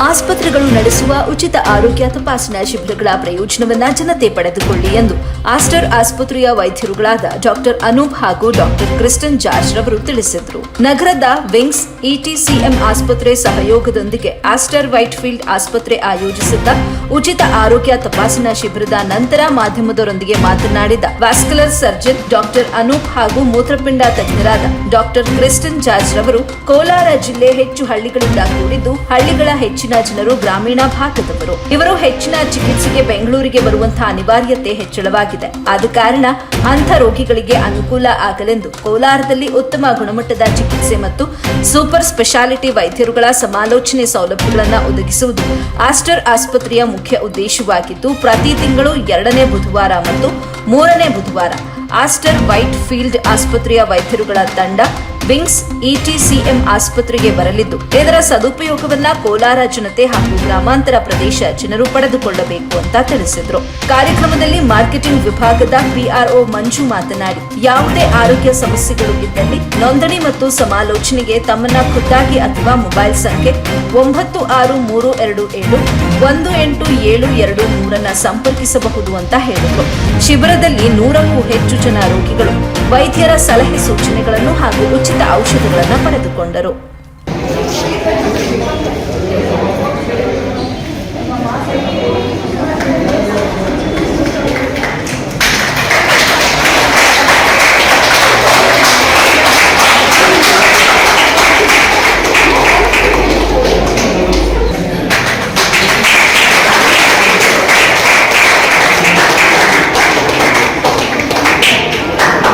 ಆಸ್ಪತ್ರೆಗಳು ನಡೆಸುವ ಉಚಿತ ಆರೋಗ್ಯ ತಪಾಸಣಾ ಶಿಬಿರಗಳ ಪ್ರಯೋಜನವನ್ನ ಜನತೆ ಪಡೆದುಕೊಳ್ಳಿ ಎಂದು ಆಸ್ಟರ್ ಆಸ್ಪತ್ರೆಯ ವೈದ್ಯರುಗಳಾದ ಡಾಕ್ಟರ್ ಅನೂಪ್ ಹಾಗೂ ಡಾಕ್ಟರ್ ಕ್ರಿಸ್ಟನ್ ಜಾರ್ಜ್ ರವರು ತಿಳಿಸಿದರು. ನಗರದ ವಿಂಗ್ಸ್ ಇಟಿಸಿಎಂ ಆಸ್ಪತ್ರೆ ಸಹಯೋಗದೊಂದಿಗೆ ಆಸ್ಟರ್ ವೈಟ್ಫೀಲ್ಡ್ ಆಸ್ಪತ್ರೆ ಆಯೋಜಿಸಿದ್ದ ಉಚಿತ ಆರೋಗ್ಯ ತಪಾಸಣಾ ಶಿಬಿರದ ನಂತರ ಮಾಧ್ಯಮದವರೊಂದಿಗೆ ಮಾತನಾಡಿದ ವ್ಯಾಸ್ಕ್ಯುಲರ್ ಸರ್ಜನ್ ಡಾಕ್ಟರ್ ಅನೂಪ್ ಹಾಗೂ ಮೂತ್ರಪಿಂಡ ತಜ್ಞರಾದ ಡಾಕ್ಟರ್ ಕ್ರಿಸ್ಟನ್ ಜಾರ್ಜ್ ರವರು ಕೋಲಾರ ಜಿಲ್ಲೆ ಹೆಚ್ಚು ಹಳ್ಳಿಗಳಿಂದ ಕೂಡಿದ್ದು ಹಳ್ಳಿಗಳ ಹೆಚ್ಚಿನ ಜನರು ಗ್ರಾಮೀಣ ಭಾಗದವರು. ಇವರು ಹೆಚ್ಚಿನ ಚಿಕಿತ್ಸೆಗೆ ಬೆಂಗಳೂರಿಗೆ ಬರುವಂತಹ ಅನಿವಾರ್ಯತೆ ಹೆಚ್ಚಳವಾಗಿದೆ. ಆದ ಕಾರಣ ಅಂಥ ರೋಗಿಗಳಿಗೆ ಅನುಕೂಲ ಆಗಲೆಂದು ಕೋಲಾರದಲ್ಲಿ ಉತ್ತಮ ಗುಣಮಟ್ಟದ ಚಿಕಿತ್ಸೆ ಮತ್ತು ಸೂಪರ್ ಸ್ಪೆಷಾಲಿಟಿ ವೈದ್ಯರುಗಳ ಸಮಾಲೋಚನೆ ಸೌಲಭ್ಯಗಳನ್ನು ಒದಗಿಸುವುದು ಆಸ್ಟರ್ ಆಸ್ಪತ್ರೆಯ ಮುಖ್ಯ ಉದ್ದೇಶವಾಗಿದ್ದು, ಪ್ರತಿ ತಿಂಗಳು ಎರಡನೇ ಬುಧವಾರ ಮತ್ತು ಮೂರನೇ ಬುಧವಾರ ಆಸ್ಟರ್ ವೈಟ್ ಫೀಲ್ಡ್ ಆಸ್ಪತ್ರೆಯ ವೈದ್ಯರುಗಳ ತಂಡ ವಿಂಗ್ಸ್ ಇಟಿಸಿಎಂ ಆಸ್ಪತ್ರೆಗೆ ಬರಲಿದ್ದು, ಇದರ ಸದುಪಯೋಗವನ್ನ ಕೋಲಾರ ಜನತೆ ಹಾಗೂ ಗ್ರಾಮಾಂತರ ಪ್ರದೇಶ ಜನರು ಪಡೆದುಕೊಳ್ಳಬೇಕು ಅಂತ ತಿಳಿಸಿದ್ರು. ಕಾರ್ಯಕ್ರಮದಲ್ಲಿ ಮಾರ್ಕೆಟಿಂಗ್ ವಿಭಾಗದ ಪಿಆರ್ಒ ಮಂಜು ಮಾತನಾಡಿ, ಯಾವುದೇ ಆರೋಗ್ಯ ಸಮಸ್ಯೆಗಳು ಇದ್ದಲ್ಲಿ ನೋಂದಣಿ ಮತ್ತು ಸಮಾಲೋಚನೆಗೆ ತಮ್ಮನ್ನ ಖುದ್ದಾಗಿ ಅಥವಾ ಮೊಬೈಲ್ ಸಂಖ್ಯೆ ಒಂಬತ್ತು ಆರು ಮೂರು ಎರಡು ಏಳು ಒಂದು ಎಂಟು ಏಳು ಎರಡು ಮೂರನ್ನ ಸಂಪರ್ಕಿಸಬಹುದು ಅಂತ ಹೇಳಿದರು. ಶಿಬಿರದಲ್ಲಿ ನೂರಕ್ಕೂ ಹೆಚ್ಚು ಜನ ರೋಗಿಗಳು, ವೈದ್ಯರ ಸಲಹೆ ಸೂಚನೆಗಳನ್ನು ಹಾಗೂ ಉಚಿತ ಔಷಧಗಳನ್ನು ಪಡೆದುಕೊಂಡರು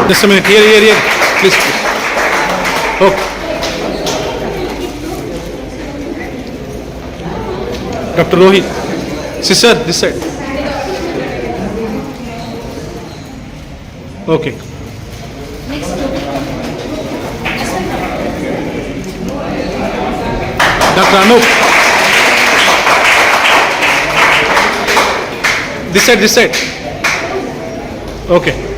Just a minute, here, here, here, please. Oh. Dr. Rohit. this side, this side. Okay. Dr. Anup. This side, this side. Okay.